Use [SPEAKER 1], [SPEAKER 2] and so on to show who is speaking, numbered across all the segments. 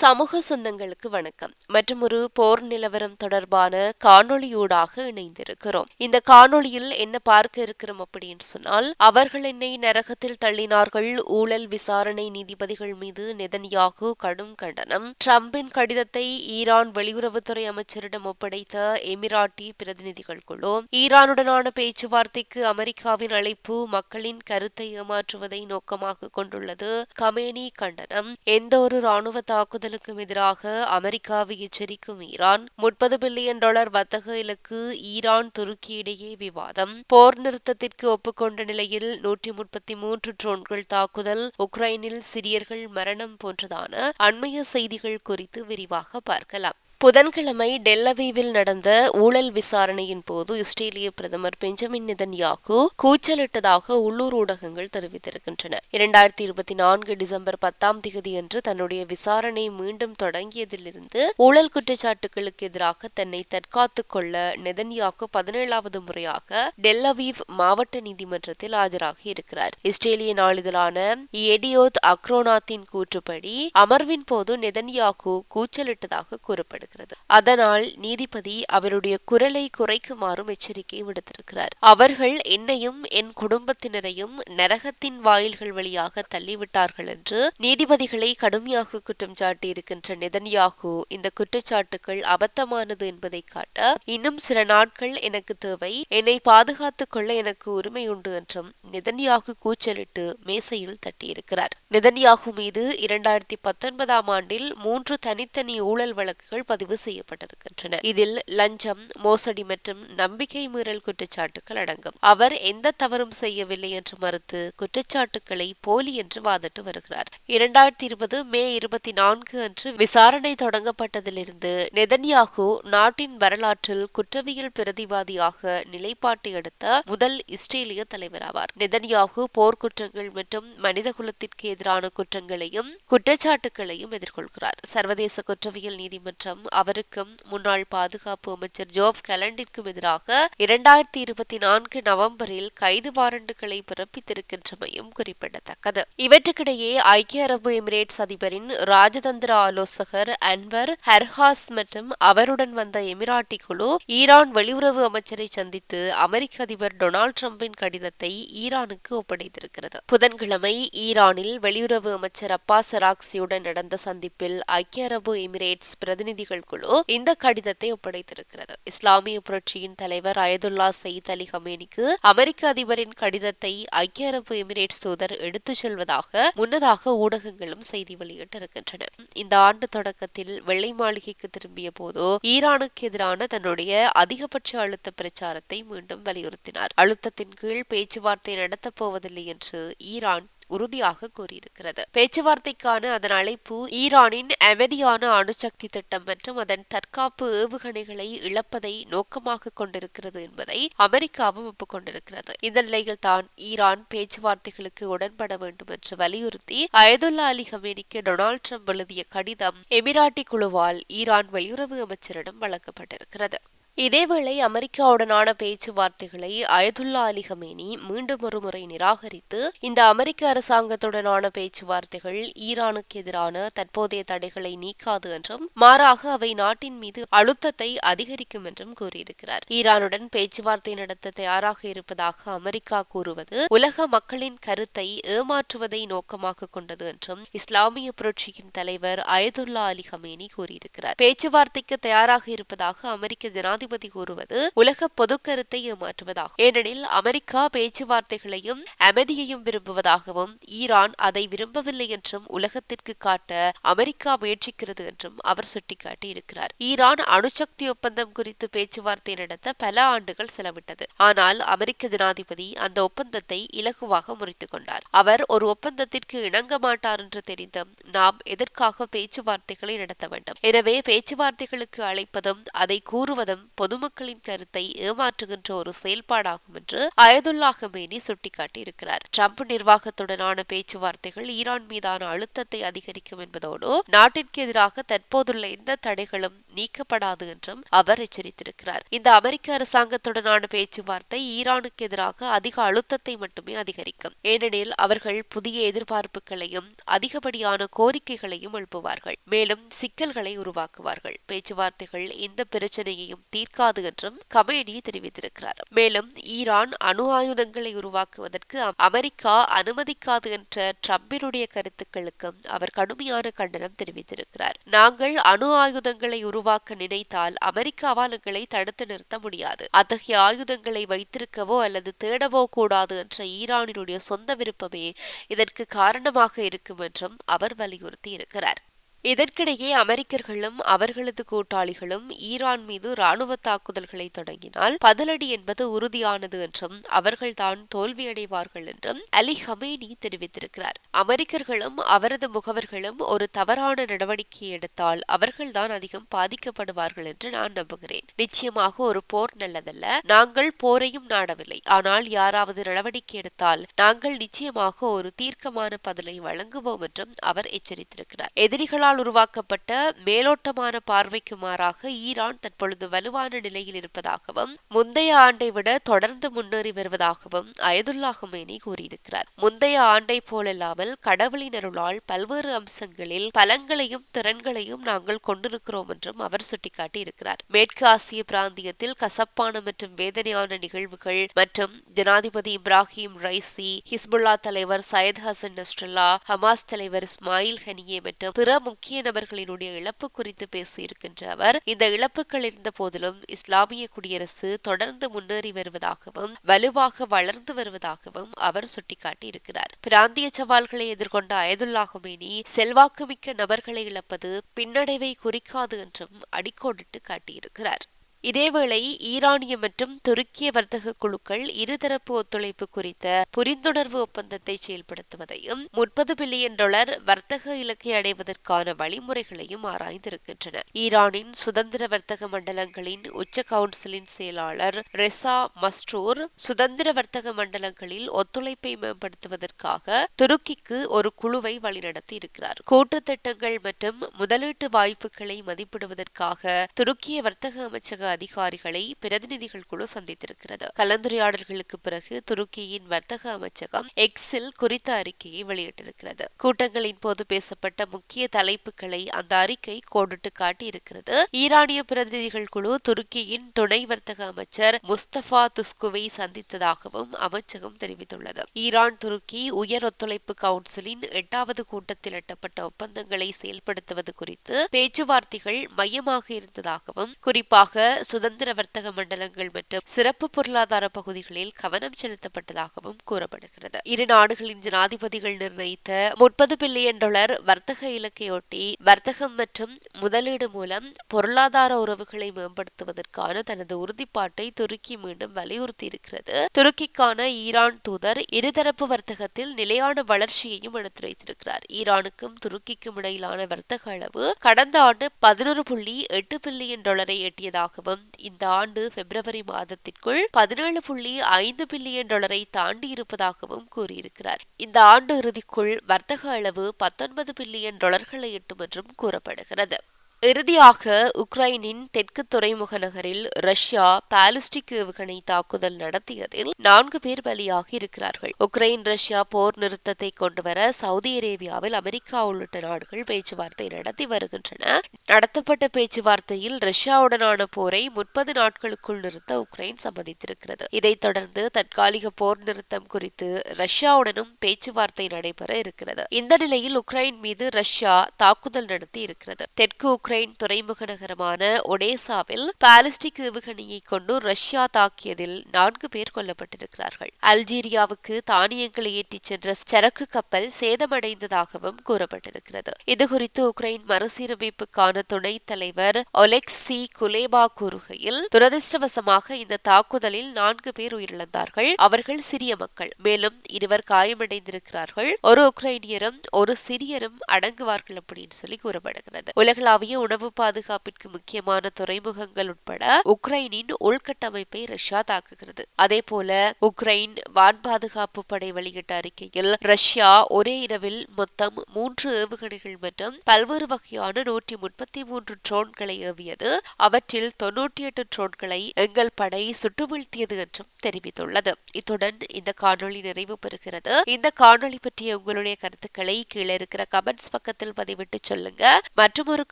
[SPEAKER 1] சமூக சொந்தங்களுக்கு வணக்கம். மற்றும் ஒரு போர் நிலவரம் தொடர்பான காணொளியூடாக இணைந்திருக்கிறோம். இந்த காணொளியில் என்ன பார்க்க இருக்கிறோம் அப்படின்னு சொன்னால் அவர்கள் என்னை நரகத்தில் தள்ளினார்கள். ஊழல் விசாரணை நீதிபதிகள் மீது நெதன்யாகு கடும் கண்டனம். டிரம்பின் கடிதத்தை ஈரான் வெளியுறவுத்துறை அமைச்சரிடம் ஒப்படைத்த எமிராட்டி பிரதிநிதிகள் குழு ஈரானுடனான பேச்சுவார்த்தைக்கு அமெரிக்காவின் அழைப்பு மக்களின் கருத்தை ஏமாற்றுவதை நோக்கமாக கொண்டுள்ளது கமேனி கண்டனம். எந்த ஒரு ராணுவ தாக்குதல் தாக்குதலுக்கும் எதிராக அமெரிக்காவை எச்சரிக்கும் ஈரான். முப்பது பில்லியன் டாலர் வர்த்தக இலக்கு ஈரான் துருக்கி இடையே விவாதம். போர் நிறுத்தத்திற்கு ஒப்புக்கொண்ட நிலையில் நூற்றி முப்பத்தி மூன்று ட்ரோன்கள் தாக்குதல் உக்ரைனில் சிரியர்கள் மரணம் போன்றதான அண்மைய செய்திகள் குறித்து விரிவாக பார்க்கலாம். புதன்கிழமை டெல்லவீவில் நடந்த ஊழல் விசாரணையின் போது இஸ்ரேலிய பிரதமர் பெஞ்சமின் நிதன்யாகு கூச்சலிட்டதாக உள்ளூர் ஊடகங்கள் தெரிவித்திருக்கின்றன. இரண்டாயிரத்தி இருபத்தி நான்கு டிசம்பர் பத்தாம் தேதியன்று தன்னுடைய விசாரணை மீண்டும் தொடங்கியதிலிருந்து ஊழல் குற்றச்சாட்டுகளுக்கு எதிராக தன்னை தற்காத்துக் கொள்ள நெதன்யாகு பதினேழாவது முறையாக டெல்லவீவ் மாவட்ட நீதிமன்றத்தில் ஆஜராகி இருக்கிறார். இஸ்ரேலிய நாளிதழான எடியோத் அக்ரோனாத்தின் கூற்றுப்படி அமர்வின் போது நெதன்யாகு கூச்சலிட்டதாக கூறப்படுகிறது. வருகிறது அதனால் நீதிபதி அவருடைய குரலை குறைக்குமாறும் எச்சரிக்கை விடுத்திருக்கிறார். அவர்கள் என்னையும் என் குடும்பத்தினரையும் நரகத்தின் வாயில்கள் வழியாக தள்ளிவிட்டார்கள் என்று நீதிபதிகளை கடுமையாக குற்றம் சாட்டியிருக்கின்ற நெதன்யாகு இந்த குற்றச்சாட்டுகள் அபத்தமானது என்பதை காட்ட இன்னும் சில நாட்கள் எனக்கு தேவை. என்னை பாதுகாத்துக் கொள்ள எனக்கு உரிமை உண்டு என்றும் நிதன்யாகு கூச்சலிட்டு மேசையில் தட்டியிருக்கிறார். நிதன்யாகு மீது இரண்டாயிரத்தி பத்தொன்பதாம் ஆண்டில் மூன்று தனித்தனி ஊழல் வழக்குகள் பதிவு செய்யப்பட்டிருக்கின்றன. இதில் லஞ்சம் மோசடி மற்றும் நம்பிக்கை மீறல் குற்றச்சாட்டுகள் அடங்கும். அவர் எந்த தவறும் செய்யவில்லை என்று மறுத்து குற்றச்சாட்டுகளை போலி என்று வாதிட்டு வருகிறார். இரண்டாயிரத்தி இருபது மே இருபத்தி நான்கு அன்று விசாரணை தொடங்கப்பட்டதிலிருந்து நெதன்யாகு நாட்டின் வரலாற்றில் குற்றவியல் பிரதிவாதியாக நிலைப்பாட்டை எடுத்த முதல் இஸ்ரேலிய தலைவராவார் நெதன்யாகு போர்க்குற்றங்கள் மற்றும் மனிதகுலத்திற்கு எதிரான குற்றங்களையும் குற்றச்சாட்டுகளையும் எதிர்கொள்கிறார். சர்வதேச குற்றவியல் நீதிமன்றம் அவருக்கும் முன்னாள் பாதுகாப்பு அமைச்சர் ஜோப் கலண்டிற்கும் எதிராக இரண்டாயிரத்தி இருபத்தி நான்கு நவம்பரில் கைது வாரண்டுகளை பிறப்பித்திருக்கின்றமையும் குறிப்பிடத்தக்கது. இவற்றுக்கிடையே ஐக்கிய அரபு எமிரேட்ஸ் அதிபரின் ராஜதந்திர ஆலோசகர் அன்வர் ஹர்ஹாஸ் மற்றும் அவருடன் வந்த எமிராட்டி குழு ஈரான் வெளியுறவு அமைச்சரை சந்தித்து அமெரிக்க அதிபர் டொனால்டு டிரம்பின் கடிதத்தை ஈரானுக்கு ஒப்படைத்திருக்கிறது. புதன்கிழமை ஈரானில் வெளியுறவு அமைச்சர் அப்பாஸ் அராக்சியுடன் நடந்த சந்திப்பில் ஐக்கிய அரபு எமிரேட்ஸ் பிரதிநிதிகள் குழு இந்த கடிதத்தை ஒப்படைத்திருக்கிறது. இஸ்லாமிய புரட்சியின் தலைவர் அயதுல்லா சயீத் அலி ஹமேனிக்கு அமெரிக்க அதிபரின் கடிதத்தை ஐக்கிய அரபு எமிரேட்ஸ் தூதர் எடுத்துச் செல்வதாக முன்னதாக ஊடகங்களும் செய்தி வெளியிட்டிருக்கின்றன. இந்த ஆண்டு தொடக்கத்தில் வெள்ளை மாளிகைக்கு திரும்பிய போது ஈரானுக்கு எதிரான தன்னுடைய அதிகபட்ச அழுத்த பிரச்சாரத்தை மீண்டும் வலியுறுத்தினார். அழுத்தத்தின் கீழ் பேச்சுவார்த்தை நடத்தப் போவதில்லை என்று ஈரான் உறுதியாக கூறியிருக்கிறது. பேச்சுவார்த்தைக்கான அதன் அழைப்பு ஈரானின் அமைதியான அணுசக்தி திட்டம் மற்றும் அதன் தற்காப்பு ஏவுகணைகளை இழப்பதை நோக்கமாக கொண்டிருக்கிறது என்பதை அமெரிக்காவும் ஒப்புக்கொண்டிருக்கிறது. இந்த நிலையில் தான் ஈரான் பேச்சுவார்த்தைகளுக்கு உடன்பட வேண்டும் என்று வலியுறுத்தி அயதுல்லா அலி ஹமேனிக்கு டொனால்டு ட்ரம்ப் எழுதிய கடிதம் எமிராட்டி குழுவால் ஈரான் வெளியுறவு அமைச்சரிடம் வழங்கப்பட்டிருக்கிறது. இதேவேளை அமெரிக்காவுடனான பேச்சுவார்த்தைகளை அயதுல்லா அலி ஹமேனி மீண்டும் ஒருமுறை நிராகரித்து இந்த அமெரிக்க அரசாங்கத்துடனான பேச்சுவார்த்தைகள் ஈரானுக்கு எதிரான தற்போதைய தடைகளை நீக்காது என்றும் மாறாக அவை நாட்டின் மீது அழுத்தத்தை அதிகரிக்கும் என்றும் கூறியிருக்கிறார். ஈரானுடன் பேச்சுவார்த்தை நடத்த தயாராக இருப்பதாக அமெரிக்கா கூறுவது உலக மக்களின் கருத்தை ஏமாற்றுவதை நோக்கமாக கொண்டது என்றும் இஸ்லாமிய புரட்சியின் தலைவர் அயதுல்லா அலி ஹமேனி கூறியிருக்கிறார். பேச்சுவார்த்தைக்கு தயாராக இருப்பதாக அமெரிக்க ஜனா ஜனாதிபதி கூறுவது உலக பொது கருத்தை ஏமாற்றுவதாகும் ஏனெனில் அமெரிக்கா பேச்சுவார்த்தைகளையும் அமைதியையும் விரும்புவதாகவும் ஈரான் அதை விரும்பவில்லை என்றும் உலகத்திற்கு காட்ட அமெரிக்கா முயற்சிக்கிறது என்றும் அவர் சுட்டிக்காட்டியிருக்கிறார். ஈரான் அணுசக்தி ஒப்பந்தம் குறித்து பேச்சுவார்த்தை நடத்த பல ஆண்டுகள் செலவிட்டது. ஆனால் அமெரிக்க ஜனாதிபதி அந்த ஒப்பந்தத்தை இலகுவாக முறித்துக் கொண்டார். அவர் ஒரு ஒப்பந்தத்திற்கு இணங்க மாட்டார் என்று தெரிந்தும் நாம் எதற்காக பேச்சுவார்த்தைகளை நடத்த வேண்டும்? எனவே பேச்சுவார்த்தைகளுக்கு அழைப்பதும் அதை கூறுவதும் பொதுமக்களின் கருத்தை ஏமாற்றுகின்ற ஒரு செயல்பாடாகும் என்று அயதுல்லா ஹமேனி சுட்டிக்காட்டியிருக்கிறார். ட்ரம்ப் நிர்வாகத்துடனான பேச்சுவார்த்தைகள் ஈரான் மீதான அழுத்தத்தை அதிகரிக்கும் என்பதோடு நாட்டிற்கு எதிராக தற்போதுள்ள எந்த தடைகளும் நீக்கப்படாது என்றும் அவர் எச்சரித்திருக்கிறார். இந்த அமெரிக்க அரசாங்கத்துடனான பேச்சுவார்த்தை ஈரானுக்கு எதிராக அதிக அழுத்தத்தை மட்டுமே அதிகரிக்கும். ஏனெனில் அவர்கள் புதிய எதிர்பார்ப்புகளையும் அதிகப்படியான கோரிக்கைகளையும் எழுப்புவார்கள். மேலும் சிக்கல்களை உருவாக்குவார்கள். பேச்சுவார்த்தைகள் இந்த பிரச்சனையையும் தீர்க்காது என்றும் கமேனி தெரிவித்திருக்கிறார். மேலும் ஈரான் அணு ஆயுதங்களை உருவாக்குவதற்கு அமெரிக்கா அனுமதிக்காது என்ற ட்ரம்பினுடைய கருத்துக்களுக்கும் அவர் கடுமையான கண்டனம் தெரிவித்திருக்கிறார். நாங்கள் அணு ஆயுதங்களை உருவாக்க நினைத்தால் அமெரிக்காவால் எங்களை தடுத்து நிறுத்த முடியாது. அத்தகைய ஆயுதங்களை வைத்திருக்கவோ அல்லது தேடவோ கூடாது என்ற ஈரானினுடைய சொந்த விருப்பமே இதற்கு காரணமாக இருக்கும் என்றும் அவர் வலியுறுத்தி இருக்கிறார் இதற்கிடையே அமெரிக்கர்களும் அவர்களது கூட்டாளிகளும் ஈரான் மீது ராணுவ தாக்குதல்களை தொடங்கினால் பதிலடி என்பது உறுதியானது என்றும் அவர்கள்தான் தோல்வியடைவார்கள் என்றும் அலி ஹமேனி தெரிவித்திருக்கிறார். அமெரிக்கர்களும் அவரது முகவர்களும் ஒரு தவறான நடவடிக்கை எடுத்தால் அவர்கள்தான் அதிகம் பாதிக்கப்படுவார்கள் என்று நான் நம்புகிறேன். நிச்சயமாக ஒரு போர் நல்லதல்ல. நாங்கள் போரையும் நாடவில்லை. ஆனால் யாராவது நடவடிக்கை எடுத்தால் நாங்கள் நிச்சயமாக ஒரு தீர்க்கமான பதிலை வழங்குவோம் என்றும் அவர் எச்சரித்திருக்கிறார். எதிரிகளால் ஈரானால் உருவாக்கப்பட்ட மேலோட்டமான பார்வைக்கு மாறாக ஈரான் தற்பொழுது வலுவான நிலையில் இருப்பதாகவும் முந்தைய ஆண்டை விட தொடர்ந்து முன்னேறி வருவதாகவும் அயதுல்லா ஹுமேனி கூறியிருக்கிறார். முந்தைய ஆண்டை போலல்லாமல் கடவுளின் அருளால் பல்வேறு அம்சங்களில் பலங்களையும் திறன்களையும் நாங்கள் கொண்டிருக்கிறோம் என்றும் அவர் சுட்டிக்காட்டி இருக்கிறார் மேற்கு ஆசிய பிராந்தியத்தில் கசப்பான மற்றும் வேதனையான நிகழ்வுகள் மற்றும் ஜனாதிபதி இப்ராஹிம் ரைசி ஹிஸ்புல்லா தலைவர் சயத் ஹசன் நஸ்ரல்லா ஹமாஸ் தலைவர் இஸ்மாயில் ஹனியே மற்றும் பிற முக்கிய நபர்களினுடைய இழப்பு குறித்து பேசியிருக்கின்ற அவர் இந்த இழப்புகள் இருந்த போதிலும் இஸ்லாமிய குடியரசு தொடர்ந்து முன்னேறி வருவதாகவும் வலுவாக வளர்ந்து வருவதாகவும் அவர் சுட்டிக்காட்டி இருக்கிறார் பிராந்திய சவால்களை எதிர்கொண்ட அயதுல்லா ஹுமேனி செல்வாக்குமிக்க நபர்களை இழப்பது பின்னடைவை குறிக்காது என்றும் அடிக்கோடிட்டு காட்டியிருக்கிறார். இதேவேளை ஈரானிய மற்றும் துருக்கிய வர்த்தக குழுக்கள் இருதரப்பு ஒத்துழைப்பு குறித்த புரிந்துணர்வு ஒப்பந்தத்தை செயல்படுத்துவதையும் முப்பது பில்லியன் டாலர் வர்த்தக இலக்கை அடைவதற்கான வழிமுறைகளையும் ஆராய்ந்திருக்கின்றன. ஈரானின் சுதந்திர வர்த்தக மண்டலங்களின் உச்ச கவுன்சிலின் செயலாளர் ரெசா மஸ்ட்ரூர் சுதந்திர வர்த்தக மண்டலங்களில் ஒத்துழைப்பை மேம்படுத்துவதற்காக துருக்கிக்கு ஒரு குழுவை வழிநடத்தி இருக்கிறார் கூட்டு திட்டங்கள் மற்றும் முதலீட்டு வாய்ப்புகளை மதிப்பிடுவதற்காக துருக்கிய வர்த்தக அமைச்சக அதிகாரிகளை பிரதிநிதிகள் குழு சந்தித்திருக்கிறது. கலந்துரையாடல்களுக்கு பிறகு துருக்கியின் வர்த்தக அமைச்சகம் எக்ஸில் குறித்த அறிக்கையை வெளியிட்டிருக்கிறது. கூட்டங்களின் போது பேசப்பட்ட முக்கிய தலைப்புகளை அந்த அறிக்கை கோடிட்டு காட்டியிருக்கிறது. ஈரானிய பிரதிநிதிகள் குழு துருக்கியின் துணை வர்த்தக அமைச்சர் முஸ்தபா துஸ்குவை சந்தித்ததாகவும் அமைச்சகம் தெரிவித்துள்ளது. ஈரான் துருக்கி உயர் ஒத்துழைப்பு கவுன்சிலின் எட்டாவது கூட்டத்தில் எட்டப்பட்ட ஒப்பந்தங்களை செயல்படுத்துவது குறித்து பேச்சுவார்த்தைகள் மையமாக இருந்ததாகவும் குறிப்பாக சுதந்திர வர்த்தக மண்டலங்கள் மற்றும் சிறப்பு பொருளாதார பகுதிகளில் கவனம் செலுத்தப்பட்டதாகவும் கூறப்படுகிறது. இரு நாடுகளின் ஜனாதிபதிகள் நிர்ணயித்த முப்பது பில்லியன் டாலர் வர்த்தக இலக்கையொட்டி வர்த்தகம் மற்றும் முதலீடு மூலம் பொருளாதார உறவுகளை மேம்படுத்துவதற்கான தனது உறுதிப்பாட்டை துருக்கி மீண்டும் வலியுறுத்தி இருக்கிறது துருக்கிக்கான ஈரான் தூதர் இருதரப்பு வர்த்தகத்தில் நிலையான வளர்ச்சியையும் எடுத்துரைத்திருக்கிறார். ஈரானுக்கும் துருக்கிக்கும் இடையிலான வர்த்தக அளவு கடந்த ஆண்டு பதினொரு புள்ளி எட்டு பில்லியன் டாலரை எட்டியதாகவும் இந்த ஆண்டு பிப்ரவரி மாதத்திற்குள் பதினேழு புள்ளி ஐந்து பில்லியன் டாலரை தாண்டி இருப்பதாகவும் கூறியிருக்கிறார். இந்த ஆண்டு இறுதிக்குள் வர்த்தக அளவு பத்தொன்பது பில்லியன் டாலர்களை எட்டும் என்றும் கூறப்படுகிறது. இறுதியாக உக்ரைனின் தெற்கு துறைமுக நகரில் ரஷ்யா பாலிஸ்டிக் ஏவுகணை தாக்குதல் நடத்தியதில் நான்கு பேர் பலியாகி இருக்கிறார்கள். உக்ரைன் ரஷ்யா போர் நிறுத்தத்தை கொண்டுவர சவுதி அரேபியாவில் அமெரிக்கா உள்ளிட்ட நாடுகள் பேச்சுவார்த்தை நடத்தி வருகின்றன. நடத்தப்பட்ட பேச்சுவார்த்தையில் ரஷ்யாவுடனான போரை முப்பது நாட்களுக்குள் நிறுத்த உக்ரைன் சம்மதித்திருக்கிறது. இதைத் தொடர்ந்து தற்காலிக போர் நிறுத்தம் குறித்து ரஷ்யாவுடனும் பேச்சுவார்த்தை நடைபெற இருக்கிறது. இந்த நிலையில் உக்ரைன் மீது ரஷ்யா தாக்குதல் நடத்தி இருக்கிறது தெற்கு உக்ரைன் துறைமுக நகரமான ஒடேசாவில் பாலிஸ்டிக் ஏவுகணையை கொண்டு ரஷ்யா தாக்கியதில் நான்கு பேர் கொல்லப்பட்டிருக்கிறார்கள். அல்ஜீரியாவுக்கு தானியங்களை ஏற்றிச் சென்ற சரக்கு கப்பல் சேதமடைந்ததாகவும் கூறப்பட்டிருக்கிறது. இதுகுறித்து உக்ரைன் மறுசீரமைப்புக்கான துணைத் தலைவர் ஒலெக்சி குலேபா கூறுகையில் துரதிருஷ்டவசமாக இந்த தாக்குதலில் நான்கு பேர் உயிரிழந்தார்கள். அவர்கள் சிறிய மக்கள். மேலும் இருவர் காயமடைந்திருக்கிறார்கள். ஒரு உக்ரைனியரும் ஒரு சிறியரும் அடங்குவார்கள் அப்படின்னு சொல்லி கூறப்படுகிறது. உலகளாவிய உணவு பாதுகாப்பிற்கு முக்கியமான துறைமுகங்கள் உட்பட உக்ரைனின் உள்கட்டமைப்பை ரஷ்யா தாக்குகிறது. அதேபோல உக்ரைன் வான் பாதுகாப்பு படை வெளியிட்ட அறிக்கையில் ரஷ்யா ஒரே இரவில் மொத்தம் மூன்று ஏவுகணைகள் மற்றும் பல்வேறு வகையான நூற்றி முப்பத்தி மூன்று ட்ரோன்களை ஏவியது. அவற்றில் தொன்னூற்றி எட்டு ட்ரோன்களை எங்கள் படை சுட்டு வீழ்த்தியது என்றும் தெரிவித்துள்ளது. இத்துடன் இந்த காணொளி நிறைவு பெறுகிறது. இந்த காணொளி பற்றிய உங்களுடைய கருத்துக்களை கீழே இருக்கிற கமெண்ட்ஸ் பக்கத்தில் பதிவிட்டு சொல்லுங்க. மற்றும் ஒரு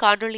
[SPEAKER 1] காணொளி